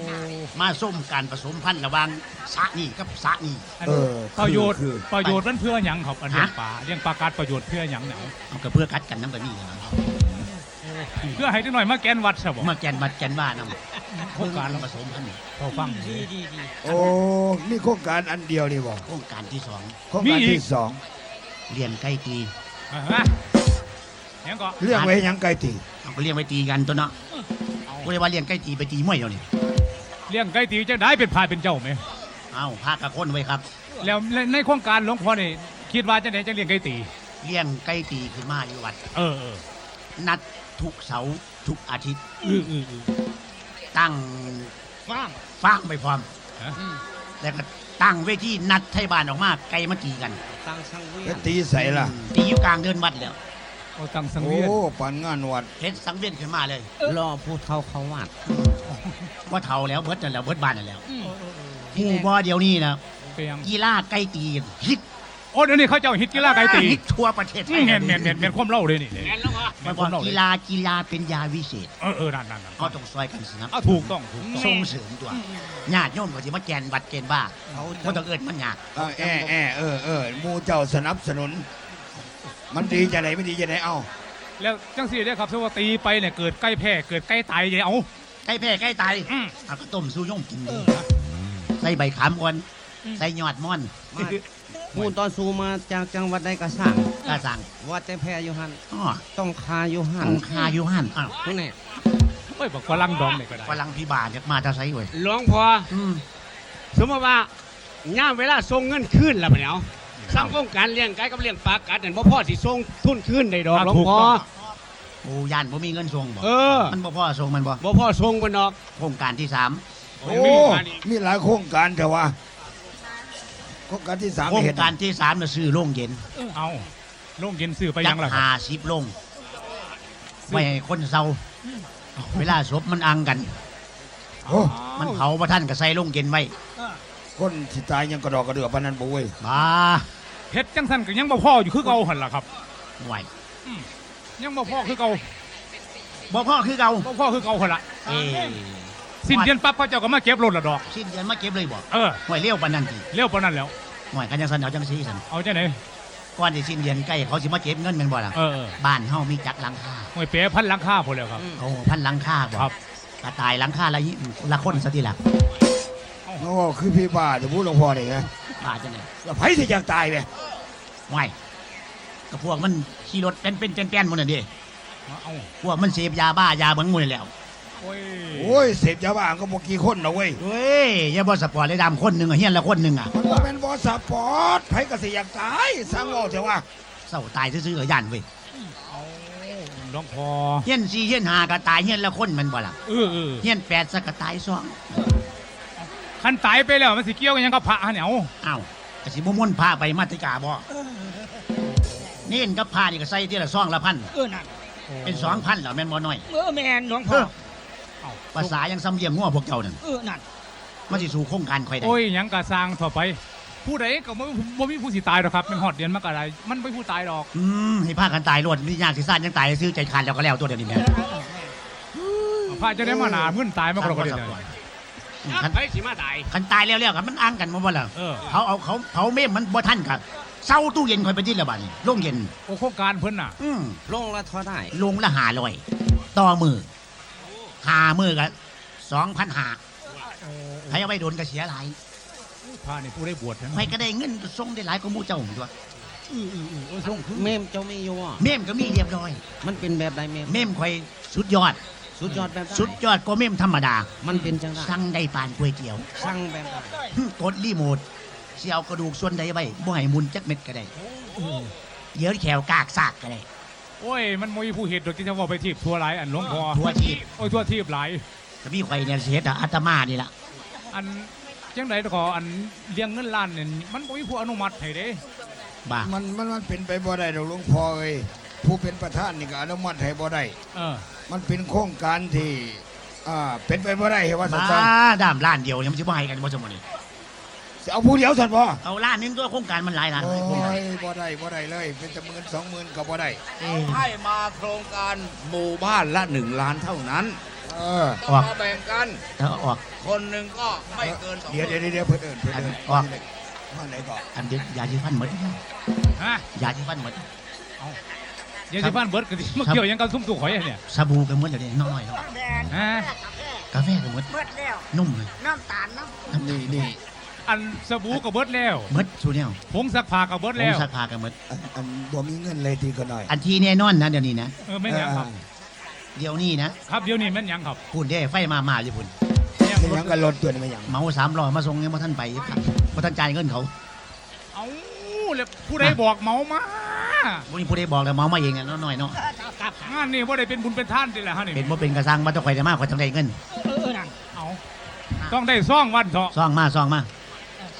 Speaker 6: มาส้มการผสมพันธุ์ระหว่างสระนี่กับสระนี่
Speaker 1: อัน
Speaker 4: เออ
Speaker 1: ประโยชน์
Speaker 4: คือ
Speaker 1: ประโยชน์มันเพื่อหยังครับอันเลี้ยง
Speaker 6: ฮะ
Speaker 1: ปลาเลี้ยงปลากัดประโยชน์เพื่อหยังหนัง
Speaker 6: เอาก็เพื่อกัดกันน้ำกันนี่นะ
Speaker 1: เพื่อให้ได้หน่อยมาแกนวัดซะบ่
Speaker 6: มาแกนวัดแกนว่าน
Speaker 1: โครงการ
Speaker 6: ผสมพันธุ์
Speaker 1: พอฟัง
Speaker 5: ดีดีดี
Speaker 4: โอ้มีโครงการอันเดียวนี่บ่
Speaker 6: โครงการที่สอง
Speaker 4: โครงการที่สอง
Speaker 6: เลี้ยงไก่ตี
Speaker 1: อ่าฮะห ยังก็
Speaker 4: เลี้ยงไว้ให้หยังไก่ตี
Speaker 6: เอาก็เลี้ยงไว้ตีกันตัวเนาะกูเลยว่าเลี้ยงไก่ตีไปตีมวยเดี๋ยวนี้
Speaker 1: เลี้ยงไก่ตีจะได้เป็นพายเป็นเจ้าไหม
Speaker 6: เอาพากระคนไว้ครับ
Speaker 1: แล้วในโครงการหลวงพ่อนี่คิดว่าจะไหนจะเลี้ยงไก่ตี
Speaker 6: เลี้ยงไก่ตีขึ้นมาอยู่วัด
Speaker 1: เออเออ
Speaker 6: นัดทุกเสาร์ทุกอาทิตย์
Speaker 1: อืออืออือ
Speaker 6: ตั้ง
Speaker 5: ฟัง
Speaker 6: ฟางไปพร้อม
Speaker 1: ฮะ
Speaker 6: แล้วก็ตั้งเวทีนัดไทยบ้านออกมาไก่มาตีกัน
Speaker 5: ตั้งช่างเวีย
Speaker 4: ก็
Speaker 5: น
Speaker 4: ตีใส่ล่ะ
Speaker 6: ตีอยู่กลางเดินวัดแล้ว
Speaker 1: โอ้ตังสัง
Speaker 4: โอ้
Speaker 1: เวียน
Speaker 4: ปานงานวัด
Speaker 6: เฮ็ดสังเวียนขึ้นมาเลย
Speaker 5: รอผู้เฒ่าเขาวาด
Speaker 6: ว่าเท่าแล้วเบิดนั่นแหล้วเบิดบ้านนั่นแล้ว
Speaker 5: อืม
Speaker 6: หมู่บ่เดียวนี้นะ
Speaker 1: เป็นหยัง
Speaker 6: กีฬาไก่ตีฮิต
Speaker 1: โอ้เดี๋ยวนี้เขาเจ้าฮิตกีฬาไก่ตี
Speaker 6: ฮิตทั่วประเทศไท
Speaker 1: อื
Speaker 6: ย
Speaker 1: มแม่นแม่นแม่นแม่นความเล่าเลยนี่
Speaker 3: แม่นหลวงพ่อ
Speaker 1: แม่
Speaker 6: มัน
Speaker 1: นค
Speaker 6: บอ
Speaker 1: วากมเล่าเล
Speaker 6: กี
Speaker 1: ย
Speaker 6: ฬากีฬาเป็นยาวิเศษ
Speaker 1: เออเออนั่นนั่นนั่น
Speaker 6: ก็ต้องซอยกันสนับส
Speaker 1: เอา
Speaker 6: นุน
Speaker 1: ถูกต้องถูกต้อง
Speaker 6: ส่งเสริมตัวญาติโยมก็สิมาแกนวัดเกณฑ์บ้าบ่ต้องเอิ้นมันยาก
Speaker 4: เออแอแอเออเออหมู่เจ้าสนับสนุน มันดีจะไหนไม่ดีจะไหนเอ้า
Speaker 1: แล้วจังสี่เนี่ยครับสวัสตีไปเนี่ยเกิดใกล้แพ้เกิดใกล้ตายยังเอา
Speaker 6: ใกล้แพ้ใกล้ตาย
Speaker 1: อืม
Speaker 6: เอาก็ต้มสู้ย่งกินดีใส่ใบขามอ่อนใส่ยอดม่อน
Speaker 7: พูดตอนสูมาจากจังหวัดใดก็สร้าง
Speaker 6: กระสัง
Speaker 7: วัดแต่แพรอยู่หัน
Speaker 6: อ้อ
Speaker 7: ต้องคาอยู่หัน
Speaker 6: ต้องคาอยู่หันอ้าว
Speaker 7: นี่แน่
Speaker 1: เฮ้ยบอกฝรั่งดองเนี่ยก็ได้
Speaker 6: ฝรั่งพิบาลจะมาจะใส่เว้ย
Speaker 8: หลวงพ่อ
Speaker 6: อืม
Speaker 8: สมมติว่าย่ามเวลาส่งเงินคืนแล้วบัดเนี่ย สั่งโครงการเลี้ยงไก่กับเลี้ยงปลากัดนั่นบ่พ่อสิส่งทุนคืนได้ดอกหลวงพ่อ
Speaker 6: โอ้ยันบ่มีเงินส่งบ่
Speaker 8: เออ
Speaker 6: มันบ่พอส่งมันบ่
Speaker 8: บ่พ่อส่งบ่ดอก
Speaker 6: โครงการที่สาม
Speaker 4: โอ้มีหลายโครงการแต่ว่าโครงการที่สาม
Speaker 6: โครง
Speaker 4: เห็น
Speaker 6: การที่สามน่ะซื้อโรงเย็น
Speaker 1: เอาโรงเย็นซื้อไป
Speaker 6: จั
Speaker 1: ยังล่ะครับ
Speaker 6: หาสิบโรงไว้ให้คนเศร้า เวลาศพมันอังกัน
Speaker 4: โอ้
Speaker 6: มันเผาพระท่านก็ใส่โรงเย็นไว้
Speaker 4: คนที่ตายยังกระดอกกระเดือปานนั้นบ่เว้ย
Speaker 6: บ้า
Speaker 1: เฮ็ดจังสันก็ยังบ่พ่ออยู่คือเก่าหันล่ะครับ
Speaker 6: ไหว
Speaker 1: ยังบ่พ่อคือเก่า
Speaker 6: บ่พ่อคือเก่า
Speaker 1: บ่พ่อคือเก่าหันล่ะ
Speaker 6: เอ้
Speaker 1: สิ้นเดือนปั๊บเขาเจ้าก็มาเก็บรถละดอก
Speaker 6: สิ้นเดือนมาเก็บเลยบ่
Speaker 1: เออ
Speaker 6: ห่วยเลี้ยวปานนั้นที
Speaker 1: เร็วปานนั้นแล้ว
Speaker 6: ห่วยกันยังสันเอาจังซี่สัน
Speaker 1: เอาจังไหน
Speaker 6: ก่อนที่สิ้นเดือนใกล้เขาสิมาเก็บเงินแม่นบ่ล่ะ
Speaker 1: เออเออ
Speaker 6: บ้านเฮามีจักหลังคา
Speaker 1: หวยเป๋พันหลังคาพุ่นแล้วครับ
Speaker 6: โอ้พันหลังคาบ่
Speaker 1: ครับ
Speaker 6: กระตายหลังคาละยี่ละคนซะทีละ
Speaker 4: โอ้คือพี่บ้าจะพูดหลวงพ่อนี่ไง
Speaker 6: บ้าจังได๋
Speaker 4: แล้วไผสิอยากตายไป
Speaker 6: ห่วยก็พวกมันขี่รถเป็นเป็นแป้นๆหมดน่ะดิ
Speaker 1: เอา
Speaker 6: พวกมันเสพยาบ้ายาเบิ่งหมดแล้ว
Speaker 1: โอ้ย
Speaker 4: โอ้ยเสพยาบ้าก็บ่กี่คนนะเว้ย
Speaker 6: เฮ้ยอย่าบ่สปอร์ตเลยดำคนหนึงอะเฮียนละคนหนึงอะ
Speaker 4: มันบ่แม่นบ่สปอร์ตไผก็สิอยากตายสั่งเอาเถอะว่า
Speaker 6: เศร้าตายซื่อๆก็ย่านเว้ย
Speaker 1: เอาหลวงพ่อ
Speaker 6: เฮียน4เฮียน5ก็ตายเฮียนละคนแมันบ่ล่ะ
Speaker 1: เออเออ
Speaker 6: เฮียน8ซะก็ตายสอง
Speaker 1: คันตายไปแล้วมันสิเกี่ยวกันหยังกับพระฮะเนี่ยเอา
Speaker 6: อ้าวก็สิบ่ม่วนพาไปมาติกาบ่เน้นกับพานี่ก็ใส่ทีละซองละพัน
Speaker 5: เออนั่น
Speaker 6: เป็น2,000แล้วแม่นบ่น้อย
Speaker 5: เออแม่นหลวงพ่อ
Speaker 6: ภาษายังซ้ำเลี้ยงงัวพวกเจ้านั่น
Speaker 5: เออนั่น
Speaker 6: มันสิสู่โครงการข่อยได้
Speaker 1: โอ้ยหยังกะสร้างต่อไปผู้ใดก็บ่บ่มีผู้สิตายหรอกครับมันฮอดเดือนมกราคมมันไม่ผู้ตายดอก
Speaker 6: อืมให้พากันตายรวดนี่ยากสิซ่านยังตายซื้อใจขาดแล้วก็แล้วตัวเดียวนี้แม่
Speaker 1: พระจะได้มาหนามึนตายมากกว่าเดือน
Speaker 6: คัน
Speaker 8: ไผสิมาตาย
Speaker 6: คันตายแล้วแล้วกันมันอ้างกันบ่บ่ล่ะ
Speaker 1: เออ
Speaker 6: เขาเอาเขาเผาเมมมันบ่ทันกันเซาตู้เย็นข่อยไปที่ละบัดนี่โรงเย็น
Speaker 1: โอ้โครงการเพิ่นน่ะ
Speaker 6: อืม
Speaker 7: ลงละเท่าได้
Speaker 6: ลงละหาลอย ต่อมือหามือกันสองพันหาใครเอาไปโดนก็เสียหลาย
Speaker 1: พระนี่ผู้ได้บวชนะ
Speaker 6: ใครก็ได้เงินส่งได้หลายกว่าหมู่เจ้าผมตัว
Speaker 1: โอ้ยส่งคือ
Speaker 7: เมมเจ้ามีอยู่อะ
Speaker 6: เมมก็มีเรียบร้อย
Speaker 7: มันเป็นแบบใดเมม
Speaker 6: เมมข่อยสุดยอด
Speaker 7: สุดยอดแบบใด
Speaker 6: สุดยอดกว่าเมมธรรมดา
Speaker 7: มันเป็นจังได
Speaker 6: สั่งได้ปานก๋วยเตี๋ยว
Speaker 7: สั่งแบบใด
Speaker 6: หึกดรีโมทเสียเอากระดูกส่วนใดไว้บ่ให้หมุนจักเม็ดก็ได้เดี๋ยวแขวกากซากก็ได้
Speaker 1: โอ้ย มันบ่มีผู้เฮ็ดดอกที่จะว่าไปทีบทั่วหลายอันหลวงพ่อ
Speaker 6: ทั่วทีบ
Speaker 1: โอ้ยทั่วทีบหลาย
Speaker 6: ก็มีข่อยเนี่ยสิเฮ็ดอะอาตมานี่ล่ะ
Speaker 1: อันจังไดก็อันเลี้ยงเงินล้านเนี่ยมันบ่มีผู้อนุมัติให้เด้
Speaker 6: บ้า
Speaker 4: มันมันมันเป็นไปบ่ได้ดอกหลวงพ่อเอ้ย ผู้เป็นประธานนี่ก็อนุมัติให้บ่ได้
Speaker 1: เออ
Speaker 4: มันเป็นโครงการที่อ่าเป็นไปบ่ได้เห็นว่า
Speaker 6: บ้า
Speaker 4: ซั่น
Speaker 6: ดามล้านเดียวเนี่ยมันสิบ่ให้กันบ่สมมุติ
Speaker 4: ๆสิเอาผู้เดียวซั่นบ่
Speaker 6: เอาล้านหนึงตัวโครงการมันหลายล้าน
Speaker 4: โอ้
Speaker 6: โครงการ
Speaker 4: ยบ่ได้บ่ได้เลย เป็นแต่หมื่นสองหมื่นก็บ่ได้
Speaker 6: เอ้ย
Speaker 9: ให้มาโครงการหมู่บ้านละหนึ่งล้านเท่านั้น
Speaker 4: เออ
Speaker 9: ต้องมาแบ่งกัน
Speaker 6: ถ้าออก
Speaker 9: คนหนึ่งก็ไม่เกินสอง
Speaker 4: เดี๋ยว
Speaker 9: คน
Speaker 4: เดี๋ยวเดี๋ยวเพิ่นเอิ้นเพิ่นเอิ้น
Speaker 6: ออก
Speaker 4: มาไหนก่อน
Speaker 6: อันเดียวยาสีฟันหมด
Speaker 1: ฮะ
Speaker 6: ยาสีฟันหมด
Speaker 1: เดี๋ยวสิบ้านเบิดก็สิมาเกี่ยวหยังกับซุ่มตู่ข่อยเนี่ย
Speaker 6: สบู่ก็หมดแล้วนี่น้อยๆเนาะ
Speaker 5: แดง
Speaker 1: ฮะ
Speaker 6: กาแฟก็หมด
Speaker 5: เบิดแล้ว
Speaker 6: นุ่มเลย
Speaker 5: น้ำตาลน้ำ
Speaker 4: นี่นี่
Speaker 1: อันสบู่ก็เบิดแล้ว
Speaker 6: หมดสูเนี่ย
Speaker 1: ผงซักผ้าก็เบิด
Speaker 6: ผ
Speaker 1: แล้
Speaker 6: ง
Speaker 1: ว
Speaker 6: ซักผ้าก็หมด
Speaker 4: อันอันบ่มีเงินเลยทีก็หน่อย
Speaker 6: อันที่แน่นอนนะเดี๋ยวนี้นะ
Speaker 1: เออแม่นหยังครับ
Speaker 6: เดี๋ยวนี้นะครับ
Speaker 1: เดี๋ยวนี้แม่นหยังครับ
Speaker 6: พูดได้ไฟมามาอยู่พุ่น
Speaker 1: แม่น
Speaker 4: ไม่
Speaker 1: ร
Speaker 4: ยัง
Speaker 1: ถ
Speaker 4: กันรถตัวนี้ไม่ยัง
Speaker 6: เหมาสามร้อยมาส่งยังบ่ทันไปครับบ่ทันจ่ายเงินเขา
Speaker 1: เอ้าแล้วผู้ใดบอกเมามา
Speaker 6: บ่มีผู้ใดบอกแล้วเหมามาเองอะน้อยๆเนาะ
Speaker 1: งานนี่บ่ได้เป็นบุญเป็นท่านติแหละฮะนี่
Speaker 6: เป็นบ่เป็นกระซังบ่ต้องข่อยได้มากข่อยต้องได้เงิน
Speaker 5: เออเออนั่น
Speaker 1: เอาต้องได้ซ่องวันเถาะ
Speaker 6: ซองมาซองมา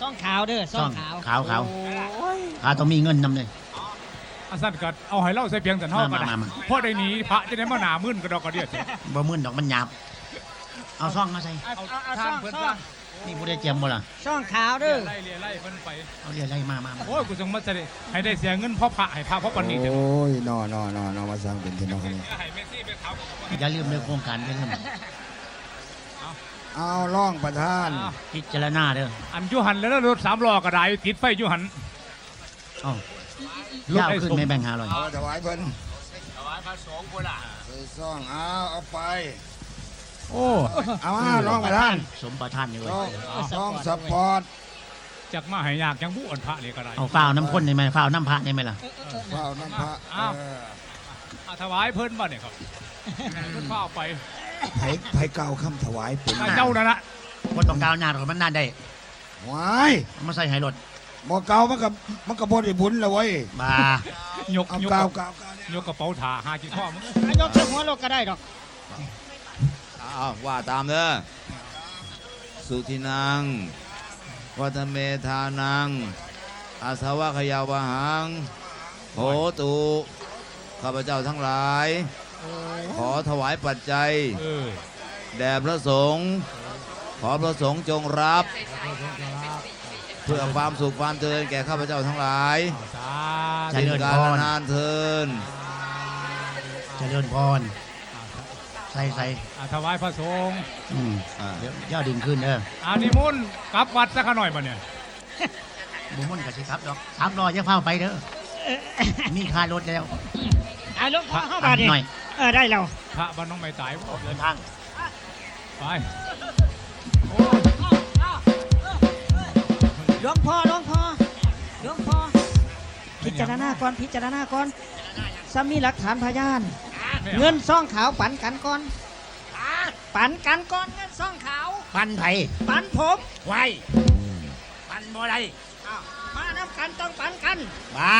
Speaker 5: ซ่องขาวเด้อซ่องขาว
Speaker 6: ขาวขาว
Speaker 1: โอ้ย
Speaker 6: ขาวต้องมีเงินนำเลย
Speaker 1: อาสั้นกัดเอาให้เล่าใส่เพียงแต่เท่าก็ได้
Speaker 6: มามามา
Speaker 1: เพราะได้หนีพระจะได้มาหนามึนกระดอกกระเดียด
Speaker 6: บ่มื่นดอกมันหยาบเอาซองมาใส่
Speaker 1: เอา
Speaker 5: เอาเอา
Speaker 1: ทา
Speaker 5: ซ่
Speaker 1: ง
Speaker 5: อง
Speaker 1: เพิ่น
Speaker 5: ซ่อ
Speaker 1: ซะ
Speaker 5: ง
Speaker 6: นี่ผู้ใดเจียมบ่ล่ะ
Speaker 5: ซ่องขาวเด้อ
Speaker 1: ไล่เลียไล่เพิ่นไป
Speaker 6: เอาเรียกอะไรมามามา
Speaker 1: โอ้ยกูจังมาเสด็จให้ได้เสียเงินเพ่อพระให้พระเพราะปันนี้เดี๋ยว
Speaker 4: โอ้ยนอนอนอนอมาสร้างเป็นที่นอนนี่
Speaker 1: ให้เมสซี่ไปเขา
Speaker 6: อย่าลืมเรื่องโครงการอย่าลืม
Speaker 4: เอาร่องประธาน
Speaker 1: อ้าว
Speaker 6: พิจารณาเด้อ
Speaker 1: อันอยูหันแล้วรถสามล้อกระไดติดไฟอยูหัน
Speaker 6: เอ้ายาวขึ้นไม่แบ่งหาลอย
Speaker 4: เอาถวายเพิ่น
Speaker 8: ถวายพระสงฆ์พุ่นล่ะ
Speaker 4: ซื้อซ่องเอาเอาไป
Speaker 1: โอ้
Speaker 4: เอามาลองไปท่าน
Speaker 6: สมประทานนี่เว้ย
Speaker 4: ซ่องซ่องสปอร์ต
Speaker 1: จากมาให้ยากจังบุอันพระเลยก็ได้
Speaker 6: เอาฝ้าวน้ำข้นได้ไหมฝ้าวน้ำพระได้ไหมล่ะ
Speaker 4: เฝ้าน้ำพระ
Speaker 1: อ้าว
Speaker 4: เออ
Speaker 1: อะถวายเพิ่นบ่เนี่ยครับเพิ่นพาเอาไป
Speaker 4: ไผไผเก่าคำถวายเป็น
Speaker 1: เจ้านั่นละ
Speaker 6: คนต้องกาวหน้าหรอกมันน่าได้
Speaker 4: วาย
Speaker 6: เอามาใส่ไฮรถ
Speaker 4: บ่เก่ามันก็มันก็บ่ได้บุญแล้วเว้ย
Speaker 6: บาย
Speaker 1: ก
Speaker 4: เอา
Speaker 1: ยก
Speaker 4: เก่าเก่าเก่าเนี่ย
Speaker 1: ยกกระเป๋าถาหากินข้อมึง
Speaker 2: ยกเชือกหัวโลกก็ได้ดอก
Speaker 9: อ้าวว่าตามเด้อสุทินังวัฒเมธานังอาสวะขยาวหังโหตุข้าพเจ้าทั้งหลาย ขอถวายปัจจัย
Speaker 1: เออ
Speaker 9: แด่พระสงฆ์ขอพระสงฆ์จงรับ เพื่อความสุขความเจริญแก่ข้าพเจ้าทั้งหลาย
Speaker 1: สา
Speaker 6: เจ
Speaker 9: สิ้น
Speaker 6: ริญ
Speaker 9: กา
Speaker 6: พ
Speaker 9: ล
Speaker 6: ร
Speaker 9: นานเทิน
Speaker 6: เจริญพร ใส่ใส่
Speaker 1: อะถวายพระสงฆ์
Speaker 6: อืม
Speaker 9: อ่า
Speaker 6: เดี๋ยวย่าดินขึ้นเด้อ
Speaker 1: อานิมนต์กลับวัดสักหน่อยบ่เนี่ย
Speaker 6: บุมุ่นกับสิครับดอกสามรอยจะเฝ้าไปเด้อมีค่ารถแล้ว
Speaker 2: เอาหลวงพ่อเข้าบาดนี่
Speaker 6: หน่อย
Speaker 2: เออได้แล้ว
Speaker 1: พระบ้านน้องไม่ตายบ่
Speaker 6: เดินทาง
Speaker 1: ไป
Speaker 5: หลวงพ่อหลวงพ่อหลวงพ่อพิจารณาก่อนพิจารณาก่อนสามีหลักฐานพยาน เงินซ่องขาวปันกันก่อน ปันกันก่อนเงินซ่องขาว
Speaker 6: ปันไผ่
Speaker 5: ปันผม
Speaker 6: ไว้ปันบ่ได้
Speaker 5: อ้าวมาน้ำกันต้องปันกัน
Speaker 6: บ้า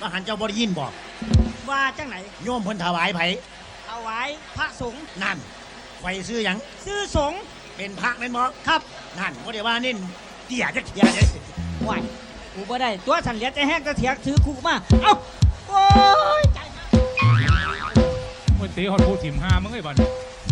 Speaker 6: ก็หันเจ้าบ่ได้ยินบอก
Speaker 5: ว่าจังไหน
Speaker 6: โยมเพิ่นถวายไผ่
Speaker 5: ถวายพระสงฆ์
Speaker 6: นั่นไฟซื้อหยัง
Speaker 5: ซื้อสงฆ์
Speaker 6: เป็นพระแม่นบ่
Speaker 5: ครับ
Speaker 6: นั่นบ่ได้ว่านี่เตี้ยจักเที่ยเด้
Speaker 5: ไหวกูบ่ได้ตัวสันเหลียใจแห้งกระเถียกถือคู่มาเอ้าโอ้ยใจ
Speaker 1: โอ้ยตีฮอดผู้ถิ่มห้ามึงไอ้บัดนี้